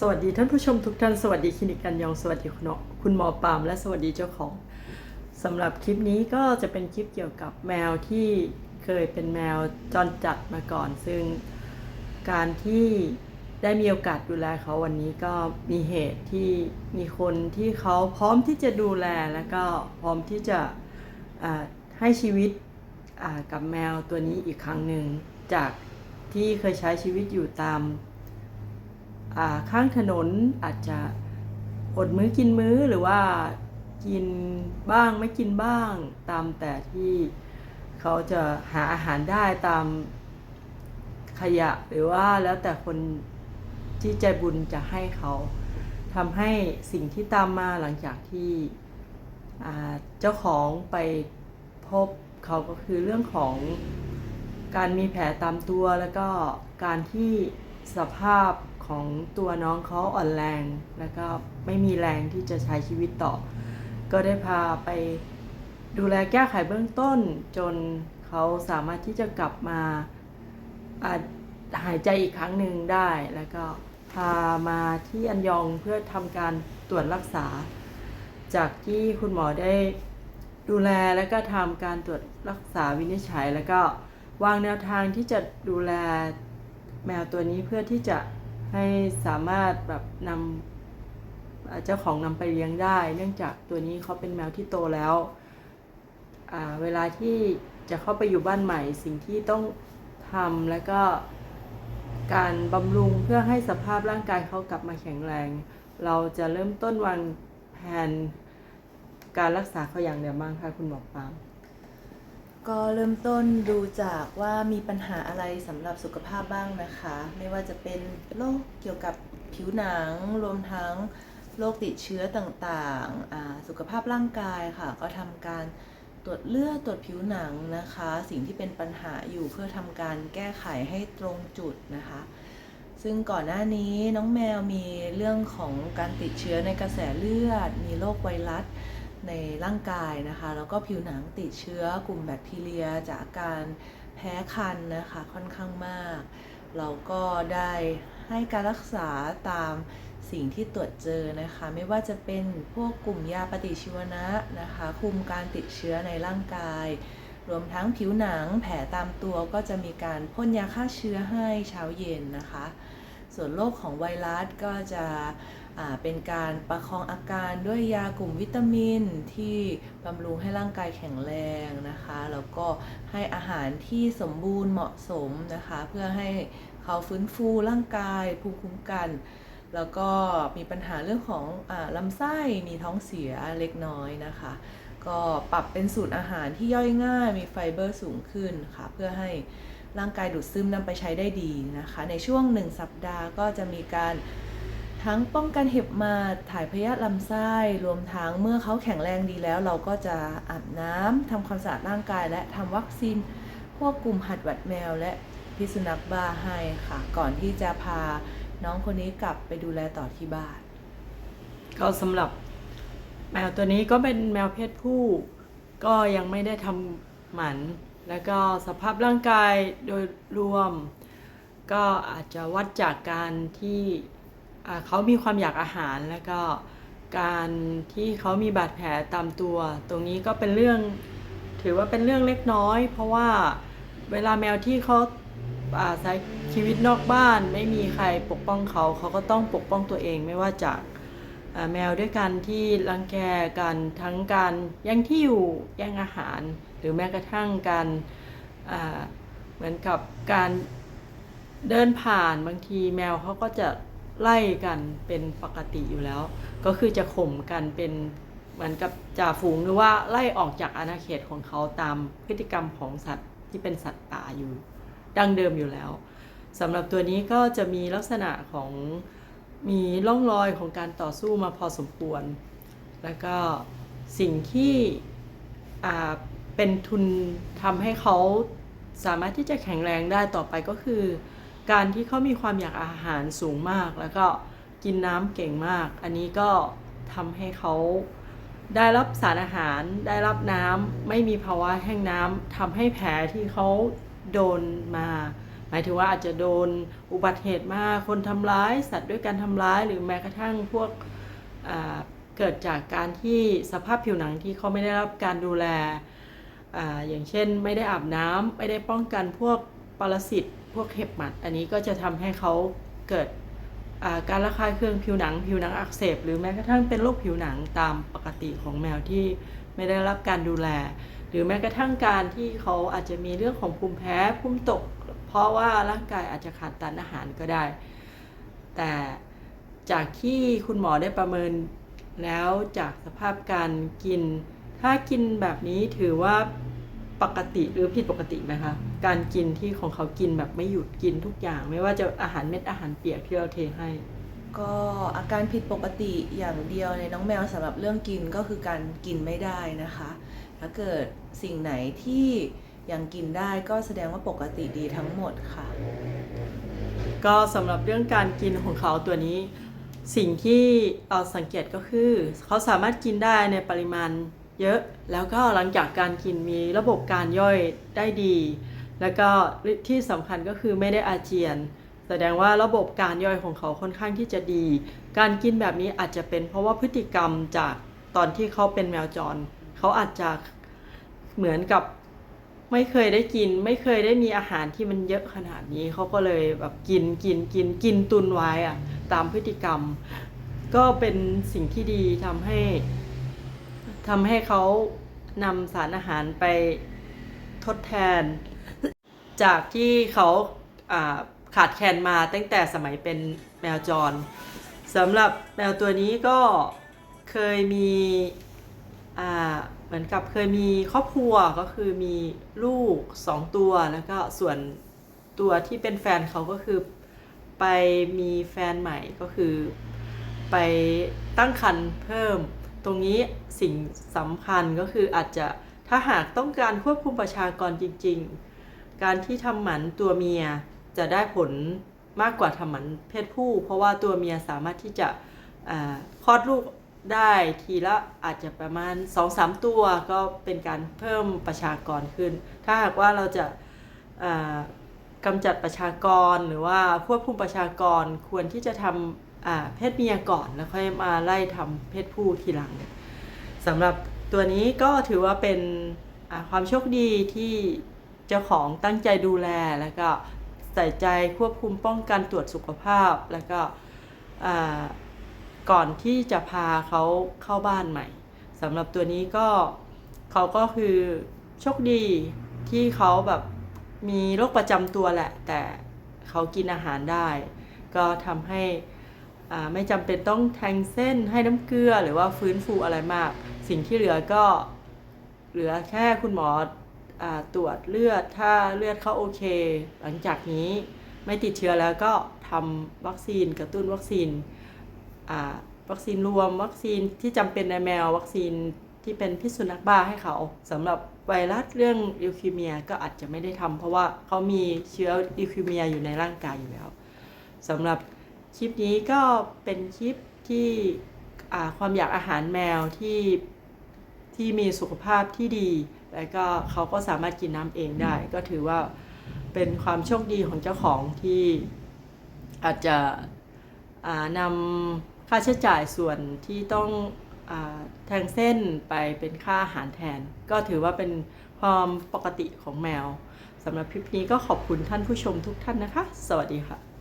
สวัสดีท่านผู้ชมทุกท่าน สวัสดีคลินิกกันยอง สวัสดีคุณหมอคุณหมอปาม และสวัสดีเจ้าของสำหรับคลิปนี้ก็จะเป็นคลิปเกี่ยวกับแมวที่เคยเป็นแมวจรจัดมาก่อน ซึ่งการที่ได้มีโอกาสดูแลเขาวันนี้ก็มีเหตุที่มีคนที่เขาพร้อมที่จะดูแลแล้วก็พร้อมที่จะให้ชีวิตกับแมวตัวนี้อีกครั้งหนึ่งจากที่เคยใช้ชีวิตอยู่ตาม ข้างถนนอาจจะอดมื้อกินมื้อหรือว่ากินบ้างไม่กินบ้างตามแต่ที่เขาจะหาอาหารได้ตามขยะหรือว่าแล้วแต่คนที่ใจบุญจะให้เขาทำให้สิ่งที่ตามมาหลังจากที่เจ้าของไปพบเขาก็คือเรื่องของการมีแผลตามตัวแล้วก็การที่สภาพ ของตัวน้องเขาอ่อนแรง แล้วก็ไม่มีแรงที่จะใช้ชีวิตต่อ ก็ได้พาไปดูแลแก้ไขเบื้องต้น จนเขาสามารถที่จะกลับมาหายใจอีกครั้งหนึ่งได้ แล้วก็พามาที่อันยองเพื่อทำการตรวจรักษา จากที่คุณหมอได้ดูแลแล้วก็ทำการตรวจรักษาวินิจฉัย แล้วก็วางแนวทางที่จะดูแลแมวตัวนี้เพื่อที่จะ ให้สามารถแบบนำเจ้าของนำไปเลี้ยงได้ เนื่องจากตัวนี้เขาเป็นแมวที่โตแล้วเวลาที่จะเข้าไปอยู่บ้านใหม่ สิ่งที่ต้องทำแล้วก็การบำรุงเพื่อให้สภาพร่างกายเขากลับมาแข็งแรง เราจะเริ่มต้นวางแผนการรักษาเขาอย่างไรบ้างคะคุณหมอปาล์ม ก็เริ่มต้นดูจากว่ามีปัญหาอะไรสำหรับสุขภาพบ้างนะคะ ไม่ว่าจะเป็นโรคเกี่ยวกับผิวหนัง รวมทั้งโรคติดเชื้อต่างๆ สุขภาพร่างกายค่ะ ก็ทำการตรวจเลือดตรวจผิวหนังนะคะ สิ่งที่เป็นปัญหาอยู่เพื่อทำการแก้ไขให้ตรงจุดนะคะ ซึ่งก่อนหน้านี้น้องแมวมีเรื่องของการติดเชื้อในกระแสเลือด มีโรคไวรัส ในร่างกายนะคะ แล้วก็ผิวหนังติดเชื้อกลุ่มแบคทีเรียจากอาการแพ้คันนะคะค่อนข้างมาก เราก็ได้ให้การรักษาตามสิ่งที่ตรวจเจอนะคะ ไม่ว่าจะเป็นพวกกลุ่มยาปฏิชีวนะนะคะ คุมการติดเชื้อในร่างกาย รวมทั้งผิวหนังแผลตามตัวก็จะมีการพ่นยาฆ่าเชื้อให้เช้าเย็นนะคะ ส่วนโรคของไวรัสก็จะ เป็นการประคองอาการด้วยยากลุ่มวิตามินที่บำรุงให้ร่างกายแข็งแรงนะคะ แล้วก็ให้อาหารที่สมบูรณ์เหมาะสมนะคะ เพื่อให้เขาฟื้นฟูร่างกายภูมิคุ้มกัน แล้วก็มีปัญหาเรื่องของอลำไส้มีท้องเสียเล็กน้อยนะคะ ก็ปรับเป็นสูตรอาหารที่ย่อยง่าย มีไฟเบอร์สูงขึ้นค่ะเพื่อให้ร่างกายดูดซึมนำไปใช้ได้ดีนะคะ ในช่วง 1 สัปดาห์ก็จะมีการ ทั้งป้องกันเห็บมาถ่ายพยาธิลำไส้รวมทั้งเมื่อเขาแข็งแรงดีแล้ว เราก็จะอาบน้ำทำความสะอาดร่างกาย และทำวัคซีนควบคุมหัดหวัดแมว และพิษสุนัขบ้าให้ค่ะ ก่อนที่จะพาน้องคนนี้กลับไปดูแลต่อที่บ้านก็สำหรับแมวตัวนี้ก็เป็นแมวเพศผู้ ก็ยังไม่ได้ทำหมัน แล้วก็สภาพร่างกายโดยรวม ก็อาจจะวัดจากการที่ เขามีความอยากอาหารแล้วก็การที่เขามีบาดแผลตามตัว ตรงนี้ก็เป็นเรื่องถือว่าเป็นเรื่องเล็กน้อย เพราะว่าเวลาแมวที่เขาอาใช้ชีวิตนอกบ้าน ไม่มีใครปกป้องเขาเขาก็ต้องปกป้องตัวเองไม่ว่าจากแมวด้วยกันที่รังแกกันทั้งการแย่งที่อยู่แย่งอาหาร หรือแม้กระทั่งการเหมือนกับการเดินผ่านบางทีแมวเขาก็จะ ไล่กันเป็นปกติอยู่แล้ว ก็คือจะข่มกันเป็นเหมือนกับจ่าฝูงหรือว่าไล่ออกจากอาณาเขตของเขาตามพฤติกรรมของสัตว์ที่เป็นสัตว์ป่าอยู่ ดั้งเดิมอยู่แล้วสำหรับตัวนี้ก็จะมีลักษณะของมีร่องรอยของการต่อสู้มาพอสมควร แล้วก็สิ่งที่เป็นทุนทำให้เขาสามารถที่จะแข็งแรงได้ต่อไปก็คือ การที่เขามีความอยากอาหารสูงมาก แล้วก็กินน้ำเก่งมาก อันนี้ก็ทำให้เขาได้รับสารอาหารได้รับน้ำไม่มีภาวะแห้งน้ำทำให้แผลที่เขาโดนมา หมายถึงว่าอาจจะโดนอุบัติเหตุมาคนทำร้าย สัตว์ด้วยการทำร้าย หรือแม้กระทั่งพวกเกิดจากการที่สภาพผิวหนังที่เขาไม่ได้รับการดูแลออย่างเช่นไม่ได้อาบน้ำไม่ได้ป้องกันพวกปรสิต พวกเห็บหมัด อันนี้ก็จะทำให้เขาเกิดการระคายเคืองผิวหนัง ผิวหนังอักเสบ หรือแม้กระทั่งเป็นโรคผิวหนังตามปกติของแมวที่ไม่ได้รับการดูแล หรือแม้กระทั่งการที่เขาอาจจะมีเรื่องของภูมิแพ้ภูมิตก เพราะว่าร่างกายอาจจะขาดสารอาหารก็ได้ แต่จากที่คุณหมอได้ประเมินแล้วจากสภาพการกิน ถ้ากินแบบนี้ถือว่า ปกติหรือผิดปกติไหมคะ การกินที่ของเขากินแบบไม่หยุดกินทุกอย่าง ไม่ว่าจะอาหารเม็ดอาหารเปียกที่เราเทให้ ก็อาการผิดปกติอย่างเดียวในน้องแมวสำหรับเรื่องกินก็คือการกินไม่ได้นะคะ ถ้าเกิดสิ่งไหนที่ยังกินได้ก็แสดงว่าปกติดีทั้งหมดค่ะ ก็สำหรับเรื่องการกินของเขาตัวนี้ สิ่งที่เราสังเกตก็คือ เขาสามารถกินได้ในปริมาณ เยอะแล้วก็หลังจากการกินมีระบบการย่อยได้ดี แล้วก็ที่สำคัญก็คือไม่ได้อาเจียน แสดงว่าระบบการย่อยของเขาค่อนข้างที่จะดี การกินแบบนี้อาจจะเป็นเพราะว่าพฤติกรรมจากตอนที่เขาเป็นแมวจร เขาอาจจะเหมือนกับไม่เคยได้กิน ไม่เคยได้มีอาหารที่มันเยอะขนาดนี้เขาก็เลยแบบกินกินกินกินตุนไว้อะตามพฤติกรรม ก็เป็นสิ่งที่ดีทำให้ ทำให้เขานำสารอาหารไปทดแทน จากที่เขาขาดแคลนมาตั้งแต่สมัยเป็นแมวจรสำหรับแมวตัวนี้ก็เคยมีเหมือนกับเคยมีครอบครัวก็คือมีลูกสองตัวแล้วก็ส่วนตัวที่เป็นแฟนเขาก็คือไปมีแฟนใหม่ก็คือไปตั้งครรภ์เพิ่ม ตรงนี้สิ่งสำคัญก็คืออาจจะถ้าหากต้องการควบคุมประชากรจริง ๆ การที่ทำหมันตัวเมียจะได้ผลมากกว่าทำหมันเพศผู้ เพราะว่าตัวเมียสามารถที่จะคลอดลูกได้ทีละอาจจะประมาณ 2-3 ตัวก็เป็นการเพิ่มประชากรขึ้น ถ้าหากว่าเราจะอ่ากำจัดประชากรหรือว่าควบคุมประชากรควรที่จะทำอ่า เพศเมียก่อนแล้วค่อยมาไล่ทำเพศผู้ทีหลังสำหรับตัวนี้ก็ถือว่าเป็นความโชคดีที่เจ้าของตั้งใจดูแลแล้วก็ใส่ใจควบคุมป้องกันตรวจสุขภาพแล้วก็ก่อนที่จะพาเขาเข้าบ้านใหม่สำหรับตัวนี้ก็เขาก็คือโชคดีที่เขาแบบมีโรคประจำตัวแหละ แต่เขากินอาหารได้ ก็ทำให้ ไม่จำเป็นต้องแทงเส้นให้น้ำเกลือหรือว่าฟื้นฟูอะไรมาก สิ่งที่เหลือก็เหลือแค่คุณหมออตรวจเลือดถ้าเลือดเขาโอเค หลังจากนี้ไม่ติดเชื้อแล้วก็ทำวัคซีนกระตุ้นวัคซีนวัคซีนรวมวัคซีนที่จำเป็นในแมว วัคซีนที่เป็นพิษสุนัขบ้าให้เขาสำหรับไวรัสเรื่องลิวคีเมียก็อาจจะไม่ได้ทำเพราะว่าเขามีเชื้อลิวคีเมียอยู่ในร่างกายอยู่แล้วสำหรับ คลิปนี้ก็เป็นคลิปที่อ่าความอยากอาหารแมวที่ที่มีสุขภาพที่ดี แล้วก็เขาก็สามารถกินน้ำเองได้ ก็ถือว่าเป็นความโชคดีของเจ้าของที่อาจจะอ่านำค่าใช้จ่ายส่วนที่ต้องอาแทงเส้นไปเป็นค่าอาหารแทน ก็ถือว่าเป็นความปกติของแมวสำหรับคลิปนี้ก็ขอบคุณท่านผู้ชมทุกท่านนะคะ สวัสดีค่ะ